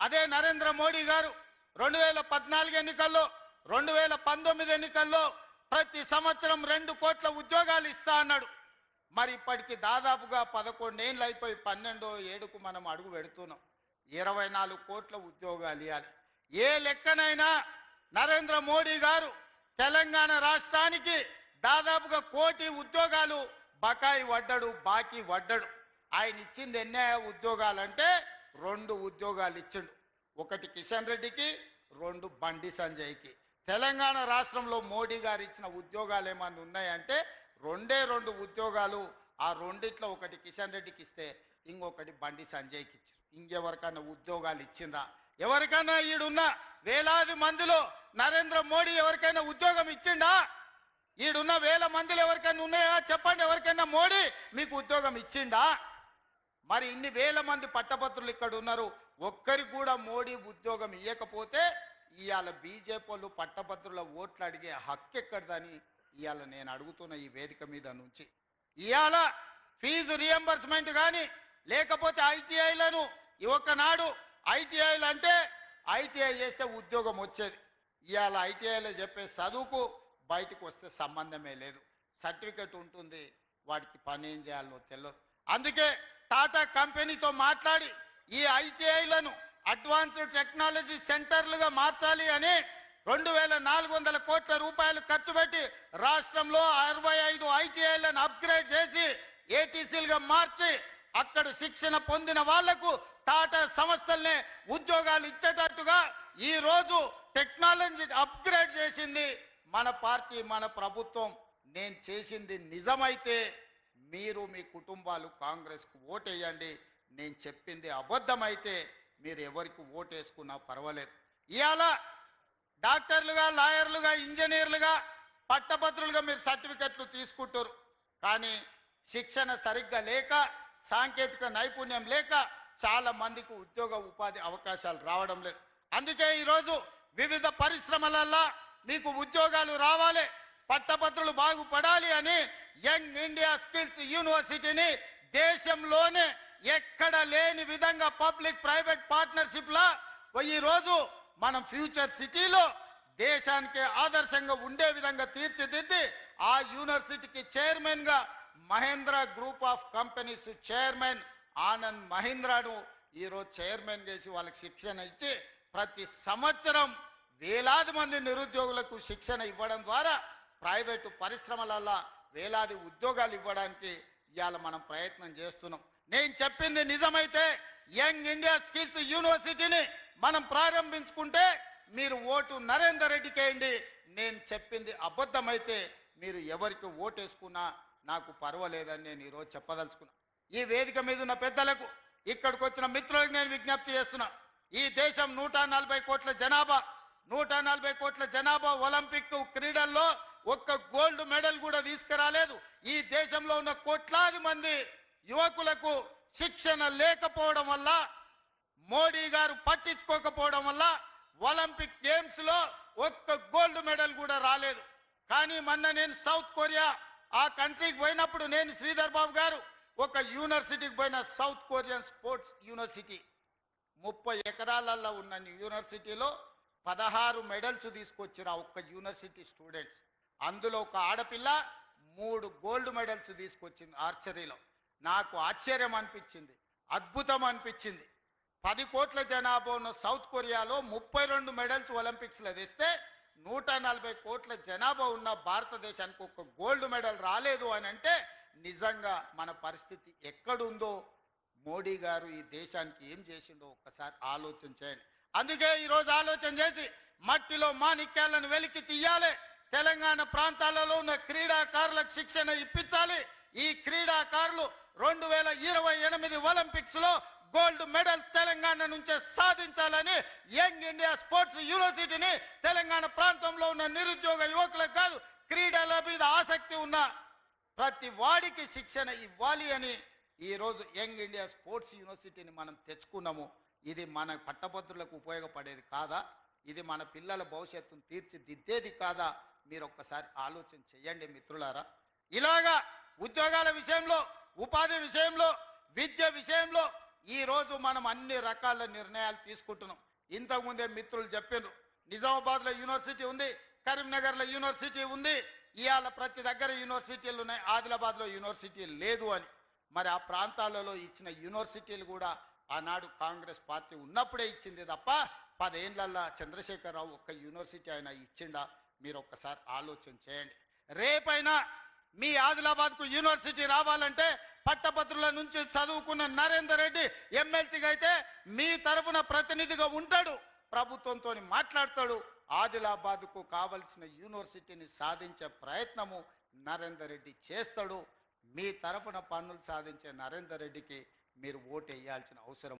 అదే నరేంద్ర మోడీ గారు రెండు వేల పద్నాలుగు ఎన్నికల్లో రెండు వేల పంతొమ్మిది ఎన్నికల్లో ప్రతి సంవత్సరం రెండు కోట్ల ఉద్యోగాలు ఇస్తా అన్నాడు. మరి ఇప్పటికి దాదాపుగా పదకొండేళ్ళు అయిపోయి పన్నెండో ఏడుకు మనం అడుగు పెడుతున్నాం. ఇరవై నాలుగు కోట్ల ఉద్యోగాలు ఇవ్వాలి. ఏ లెక్కనైనా నరేంద్ర మోడీ గారు తెలంగాణ రాష్ట్రానికి దాదాపుగా కోటి ఉద్యోగాలు బకాయి వడ్డడు బాకీ వడ్డడు. ఆయన ఇచ్చింది ఎన్ని ఉద్యోగాలంటే రెండు ఉద్యోగాలు ఇచ్చిండు. ఒకటి కిషన్ రెడ్డికి రెండు బండి సంజయ్కి. తెలంగాణ రాష్ట్రంలో మోడీ గారు ఇచ్చిన ఉద్యోగాలు ఏమన్నా ఉన్నాయంటే రెండే రెండు ఉద్యోగాలు ఆ రెండిట్లో ఒకటి కిషన్ రెడ్డికి ఇస్తే ఇంకొకటి బండి సంజయ్కి ఇచ్చారు ఇంకెవరికైనా ఉద్యోగాలు ఇచ్చిండ్రా? ఎవరికైనా ఈడున్న వేలాది మందిలో నరేంద్ర మోడీ ఎవరికైనా ఉద్యోగం ఇచ్చిండా? ఈడున్న వేల మందిలో ఎవరికైనా ఉన్నాయా? చెప్పండి ఎవరికైనా మోడీ మీకు ఉద్యోగం ఇచ్చిండా? మరి ఇన్ని వేల మంది పట్టభద్రులు ఇక్కడ ఉన్నారు. ఒక్కరికి కూడా మోడీ ఉద్యోగం ఇవ్వకపోతే ఇవాళ బీజేపీ వాళ్ళు పట్టభద్రుల ఓట్లు అడిగే హక్కు ఎక్కడదని ఇవాళ నేను అడుగుతున్న ఈ వేదిక మీద నుంచి. ఇవాళ ఫీజు రియంబర్స్మెంట్ కానీ లేకపోతే ఐటీఐలను ఒకనాడు ఐటీఐలు అంటే ఐటీఐ చేస్తే ఉద్యోగం వచ్చేది. ఇవాళ ఐటీఐలో చెప్పే చదువుకు బయటకు వస్తే సంబంధమే లేదు. సర్టిఫికెట్ ఉంటుంది వాటికి పని ఏం చేయాలో తెలియదు అందుకే టాటా కంపెనీతో మాట్లాడి ఈ ఐటీఐలను అడ్వాన్స్డ్ టెక్నాలజీ సెంటర్లుగా మార్చాలి అని రెండు వేల నాలుగు వందల కోట్ల రూపాయలు ఖర్చు పెట్టి రాష్ట్రంలో అరవై ఐదు ఐటీఐలను అప్గ్రేడ్ చేసి ఏటీసీలుగా మార్చి అక్కడ శిక్షణ పొందిన వాళ్ళకు టాటా సంస్థలనే ఉద్యోగాలు ఇచ్చేటట్టుగా ఈ రోజు టెక్నాలజీ అప్గ్రేడ్ చేసింది మన పార్టీ మన ప్రభుత్వం. నేను చేసింది నిజమైతే మీరు మీ కుటుంబాలు కాంగ్రెస్కు ఓటేయండి. నేను చెప్పింది అబద్ధమైతే మీరు ఎవరికి ఓటేసుకున్నా పర్వాలేదు. ఇవాళ డాక్టర్లుగా లాయర్లుగా ఇంజనీర్లుగా పట్టభద్రులుగా మీరు సర్టిఫికెట్లు తీసుకుంటారు కానీ శిక్షణ సరిగ్గా లేక సాంకేతిక నైపుణ్యం లేక చాలా మందికి ఉద్యోగ ఉపాధి అవకాశాలు రావడం లేదు. అందుకే ఈరోజు వివిధ పరిశ్రమలల్లో మీకు ఉద్యోగాలు రావాలి పట్టభద్రులు బాగుపడాలి అని యంగ్ ఇండియా స్కిల్స్ యూనివర్సిటీని దేశంలోనే ఎక్కడ లేని విధంగా పబ్లిక్ ప్రైవేట్ పార్ట్నర్షిప్ లా రోజు మనం ఫ్యూచర్ సిటీలో దేశానికి ఆదర్శంగా ఉండే విధంగా తీర్చిదిద్ది ఆ యూనివర్సిటీకి చైర్మన్గా Mahindra group of companies chairman Anand మహీంద్రాను ఈరోజు చైర్మన్ చేసి వాళ్ళకి శిక్షణ ఇచ్చి ప్రతి సంవత్సరం వేలాది మంది నిరుద్యోగులకు శిక్షణ ఇవ్వడం ద్వారా ప్రైవేటు పరిశ్రమలలో వేలాది ఉద్యోగాలు ఇవ్వడానికి ఇవాళ మనం ప్రయత్నం చేస్తున్నాం. నేను చెప్పింది నిజమైతే యంగ్ ఇండియా స్కిల్స్ యూనివర్సిటీని మనం ప్రారంభించుకుంటే మీరు ఓటు నరేందర్ రెడ్డికి వేయండి నేను చెప్పింది అబద్ధమైతే మీరు ఎవరికి ఓటేసుకున్నా నాకు పర్వాలేదని నేను ఈరోజు చెప్పదలుచుకున్నా. ఈ వేదిక మీద ఉన్న పెద్దలకు ఇక్కడికి వచ్చిన మిత్రులకు నేను విజ్ఞప్తి చేస్తున్నా. ఈ దేశం నూట నలభై కోట్ల జనాభా నూట నలభై కోట్ల జనాభా ఒలింపిక్ క్రీడల్లో ఒక్క గోల్డ్ మెడల్ కూడా తీసుకురాలేదు. ఈ దేశంలో ఉన్న కోట్లాది మంది యువకులకు శిక్షణ లేకపోవడం వల్ల మోడీ గారు పట్టించుకోకపోవడం వల్ల ఒలింపిక్ గేమ్స్లో ఒక్క గోల్డ్ మెడల్ కూడా రాలేదు. కానీ మొన్న నేను సౌత్ కొరియా ఆ కంట్రీకి పోయినప్పుడు నేను శ్రీధర్ బాబు గారు ఒక యూనివర్సిటీకి పోయిన సౌత్ కొరియన్ స్పోర్ట్స్ యూనివర్సిటీ. ముప్పై ఎకరాలలో ఉన్న యూనివర్సిటీలో పదహారు మెడల్స్ తీసుకొచ్చిన ఒక్క యూనివర్సిటీ స్టూడెంట్స్. అందులో ఒక ఆడపిల్ల మూడు గోల్డ్ మెడల్స్ తీసుకొచ్చింది ఆర్చరీలో. నాకు ఆశ్చర్యం అనిపించింది అద్భుతం అనిపించింది. పది కోట్ల జనాభా ఉన్న సౌత్ కొరియాలో ముప్పై రెండు మెడల్స్ ఒలింపిక్స్లో తెస్తే నూట నలభై కోట్ల జనాభా ఉన్న భారతదేశానికి ఒక గోల్డ్ మెడల్ రాలేదు అని అంటే నిజంగా మన పరిస్థితి ఎక్కడుందో మోడీ గారు ఈ దేశానికి ఏం చేసిండో ఒక్కసారి ఆలోచన చేయండి. అందుకే ఈరోజు ఆలోచన చేసి మట్టిలో మాణిక్యాలను వెలికి తీయాలి. తెలంగాణ ప్రాంతాలలో ఉన్న క్రీడాకారులకు శిక్షణ ఇప్పించాలి. ఈ క్రీడాకారులు రెండు వేల ఇరవై ఎనిమిది ఒలింపిక్స్లో గోల్డ్ మెడల్ తెలంగాణ నుంచే సాధించాలని యంగ్ ఇండియా స్పోర్ట్స్ యూనివర్సిటీని తెలంగాణ ప్రాంతంలో ఉన్న నిరుద్యోగ యువకులకు కాదు క్రీడల మీద ఆసక్తి ఉన్న ప్రతి వాడికి శిక్షణ ఇవ్వాలి అని ఈరోజు యంగ్ ఇండియా స్పోర్ట్స్ యూనివర్సిటీని మనం తెచ్చుకున్నాము. ఇది మన పట్టభద్రులకు ఉపయోగపడేది కాదా? ఇది మన పిల్లల భవిష్యత్తును తీర్చిదిద్దేది కాదా? మీరు ఒక్కసారి ఆలోచన చేయండి మిత్రులారా. ఇలాగా ఉద్యోగాల విషయంలో ఉపాధి విషయంలో విద్య విషయంలో ఈ రోజు మనం అన్ని రకాల నిర్ణయాలు తీసుకుంటున్నాం. ఇంతకుముందే మిత్రులు చెప్పినారు నిజామాబాద్లో యూనివర్సిటీ ఉంది కరీంనగర్లో యూనివర్సిటీ ఉంది ఇవాళ ప్రతి దగ్గర యూనివర్సిటీలు ఉన్నాయి ఆదిలాబాద్లో యూనివర్సిటీ లేదు అని. మరి ఆ ప్రాంతాలలో ఇచ్చిన యూనివర్సిటీలు కూడా ఆనాడు కాంగ్రెస్ పార్టీ ఉన్నప్పుడే ఇచ్చింది తప్ప పదేండ్లల్లో చంద్రశేఖరరావు ఒక్క యూనివర్సిటీ ఆయన ఇచ్చిండా? మీరు ఒక్కసారి ఆలోచన చేయండి. రేపైనా మీ ఆదిలాబాద్కు యూనివర్సిటీ రావాలంటే పట్టభద్రుల నుంచి చదువుకున్న నరేందర్ రెడ్డి ఎమ్మెల్సీగా అయితే మీ తరఫున ప్రతినిధిగా ఉంటాడు. ప్రభుత్వంతో మాట్లాడతాడు. ఆదిలాబాద్కు కావలసిన యూనివర్సిటీని సాధించే ప్రయత్నము నరేందర్ రెడ్డి చేస్తాడు. మీ తరఫున పన్నులు సాధించే నరేందర్ రెడ్డికి మీరు ఓటు వేయాల్సిన అవసరం